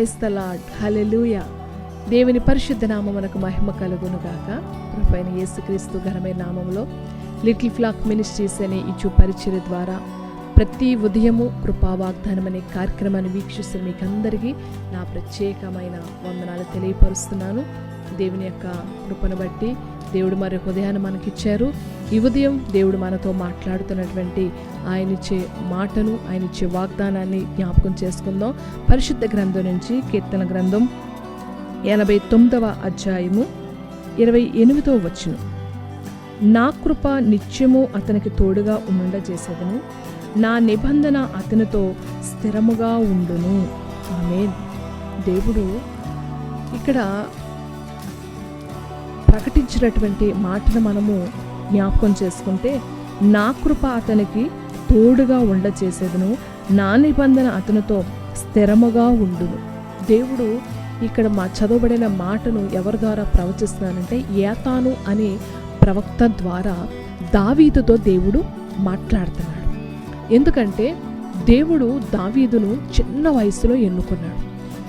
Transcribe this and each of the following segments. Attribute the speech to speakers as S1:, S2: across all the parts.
S1: క్రైస్తలాడ్ hallelujah దేవుని పరిశుద్ధ నామమునకు మహిమ కలుగును గాక యేసుక్రీస్తు ఘనమైన నామంలో లిటిల్ ఫ్లాక్ మినిస్ట్రీస్ అనే ఇచ్చు పరిచయ ద్వారా ప్రతి ఉదయము కృపా వాగ్దానం అనే కార్యక్రమాన్ని వీక్షిస్తున్న మీకు అందరికీ నా ప్రత్యేకమైన వందనాలు తెలియపరుస్తున్నాను. దేవుని యొక్క కృపను బట్టి దేవుడు మరి ఉదయాన్ని మనకిచ్చారు. ఈ ఉదయం దేవుడు మనతో మాట్లాడుతున్నటువంటి ఆయన ఇచ్చే మాటను ఆయన ఇచ్చే వాగ్దానాన్ని జ్ఞాపకం చేసుకుందాం. పరిశుద్ధ గ్రంథం నుంచి కీర్తన గ్రంథం ఎనభై తొమ్మిదవ అధ్యాయము ఇరవై ఎనిమిదవ వచ్చును నా కృప నిత్యము అతనికి తోడుగా ఉండ చేసేదను. నా నిబంధన అతనితో స్థిరముగా ఉండును. ఆమె దేవుడు ఇక్కడ ప్రకటించినటువంటి మాటను మనము జ్ఞాపకం చేసుకుంటే నా కృప అతనికి తోడుగా ఉండ చేసేదను నా నిబంధన అతనితో స్థిరముగా ఉండును. దేవుడు ఇక్కడ మా చదవబడిన మాటను ఎవరి ద్వారా ప్రవచిస్తున్నానంటే ఏతాను అనే ప్రవక్త ద్వారా దావీదుతో దేవుడు మాట్లాడుతున్నాడు. ఎందుకంటే దేవుడు దావీదును చిన్న వయసులో ఎన్నుకున్నాడు.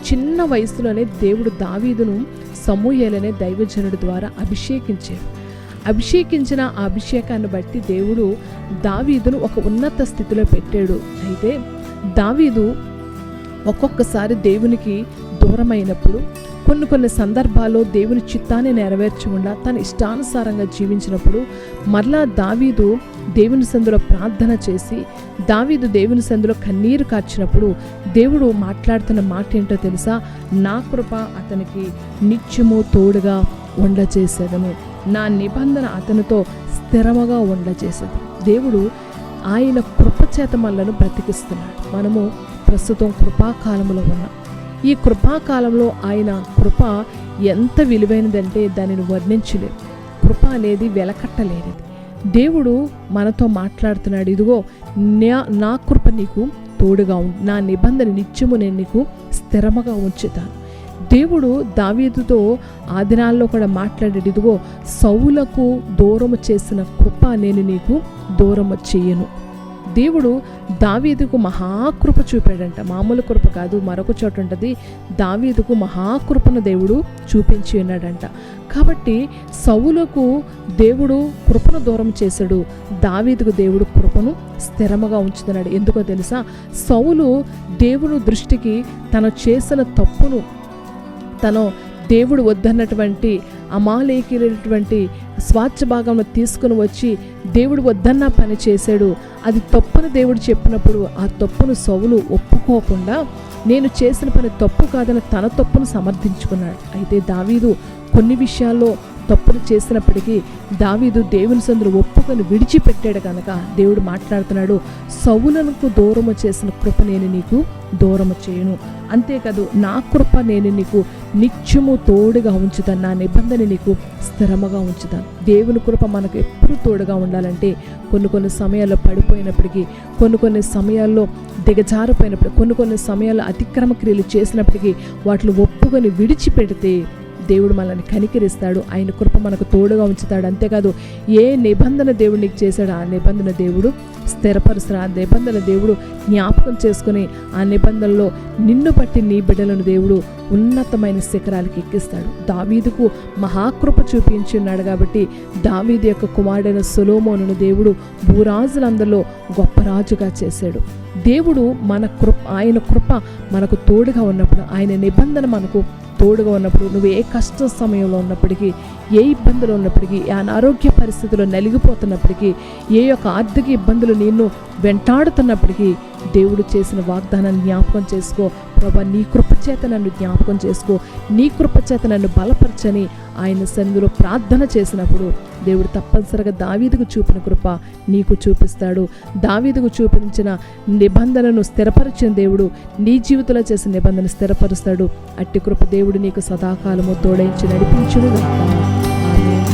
S1: చిన్న వయసులోనే దేవుడు దావీదును సమూహలనే దైవజనుడి ద్వారా అభిషేకించాడు. అభిషేకించిన ఆ అభిషేకాన్ని బట్టి దేవుడు దావీదును ఒక ఉన్నత స్థితిలో పెట్టాడు. అయితే దావీదు ఒక్కొక్కసారి దేవునికి దూరమైనప్పుడు కొన్ని కొన్ని సందర్భాల్లో దేవుని చిత్తాన్ని నెరవేర్చకుండా తన ఇష్టానుసారంగా జీవించినప్పుడు మరలా దావీదు దేవుని సందులో ప్రార్థన చేసి దావీదు దేవుని సందులో కన్నీరు కార్చినప్పుడు దేవుడు మాట్లాడుతున్న మాట ఏంటో తెలుసా? నా కృప అతనికి నిత్యము తోడుగా ఉండచేసేదను. నా నిబంధన అతనితో స్థిరముగా ఉండచేసేది. దేవుడు ఆయన కృపచేత మనలను బ్రతికిస్తున్నాడు. మనము ప్రస్తుతం కృపాకాలంలో ఉన్నాం. ఈ కృపాకాలంలో ఆయన కృప ఎంత విలువైనదంటే దానిని వర్ణించలేదు కృప అనేది వెలకట్టలేనిది. దేవుడు మనతో మాట్లాడుతున్నాడు. ఇదిగో నా నా కృప నీకు తోడుగా ఉంది నా నిబంధన నిత్యము నేను నీకు స్థిరముగా ఉంచుతాను. దేవుడు దావీదుతో ఆ దినాల్లో కూడా మాట్లాడాడు ఇదిగో సౌలకు దూరము చేసిన కృప నేను నీకు దూరము చేయను. దేవుడు దావీదుకు మహాకృప చూపాడంట. మామూలు కృప కాదు మరొక చోట ఉంటుంది. దావీదుకు మహాకృపను దేవుడు చూపించి ఉన్నాడంట. కాబట్టి సౌలకు దేవుడు కృపను దూరం చేశాడు. దావీదుకు దేవుడు కృపను స్థిరముగా ఉంచుతున్నాడు. ఎందుకో తెలుసా? సౌలు దేవుడు దృష్టికి తను చేసిన తప్పును తను దేవుడు వద్దన్నటువంటి అమాలేకినటువంటి స్వాచ్ఛ భాగంలో తీసుకుని వచ్చి దేవుడు వద్దన్న పని చేశాడు. అది తప్పును దేవుడు చెప్పినప్పుడు ఆ తప్పును సౌలు ఒప్పుకోకుండా నేను చేసిన పని తప్పు కాదని తన తప్పును సమర్థించుకున్నాడు. అయితే దావీదు కొన్ని విషయాల్లో తప్పులు చేసినప్పటికీ దావీదు దేవుని సందులు ఒప్పుకొని విడిచిపెట్టాడు కనుక దేవుడు మాట్లాడుతున్నాడు సౌలకు దూరము చేసిన కృప నేను నీకు దూరము చేయను. అంతేకాదు నా కృప నేను నీకు నిత్యము తోడుగా ఉంచుతాను. నా నిబంధన నీకు స్థిరముగా ఉంచుతాను. దేవుని కృప మనకు ఎప్పుడు తోడుగా ఉండాలంటే కొన్ని కొన్ని సమయాల్లో పడిపోయినప్పటికీ కొన్ని కొన్ని సమయాల్లో దిగజారిపోయినప్పుడు కొన్ని కొన్ని సమయాల్లో అతిక్రమ క్రియలు చేసినప్పటికీ వాటిని ఒప్పుకొని విడిచిపెడితే దేవుడు మనల్ని కనికరిస్తాడు. ఆయన కృప మనకు తోడుగా ఉంచుతాడు. అంతేకాదు ఏ నిబంధన దేవుడు నీకు చేశాడు ఆ నిబంధన దేవుడు స్థిరపరుస్తాడు. ఆ నిబంధన దేవుడు జ్ఞాపకం చేసుకుని ఆ నిబంధనలో నిన్ను బట్టి నీ బిడ్డలను దేవుడు ఉన్నతమైన శిఖరాలకు ఎక్కిస్తాడు. దావీదుకు మహాకృప చూపించి ఉన్నాడు కాబట్టి దావీదు యొక్క కుమారుడైన సొలోమోనును దేవుడు భూరాజులందరిలో గొప్ప రాజుగా చేశాడు. దేవుడు మన కృప ఆయన కృప మనకు తోడుగా ఉన్నప్పుడు ఆయన నిబంధన మనకు తోడుగా ఉన్నప్పుడు నువ్వు ఏ కష్ట సమయంలో ఉన్నప్పటికీ ఏ ఇబ్బందులు ఉన్నప్పటికీ ఏ అనారోగ్య పరిస్థితుల్లో నలిగిపోతున్నప్పటికీ ఏ యొక్క ఆర్థిక ఇబ్బందులు నిన్ను వెంటాడుతున్నప్పటికీ దేవుడు చేసిన వాగ్దానాన్ని జ్ఞాపకం చేసుకో. ప్రభా నీ కృపచేత నన్ను జ్ఞాపకం చేసుకో. నీ కృపచేత నన్ను బలపరచని ఆయన సందులో ప్రార్థన చేసినప్పుడు దేవుడు తప్పనిసరిగా దావీదుకు చూపిన కృప నీకు చూపిస్తాడు. దావీదుకు చూపించిన నిబంధనను స్థిరపరిచిన దేవుడు నీ జీవితంలో చేసిన నిబంధన స్థిరపరుస్తాడు. అట్టి కృప దేవుడు నీకు సదాకాలము తోడైంచి నడిపించును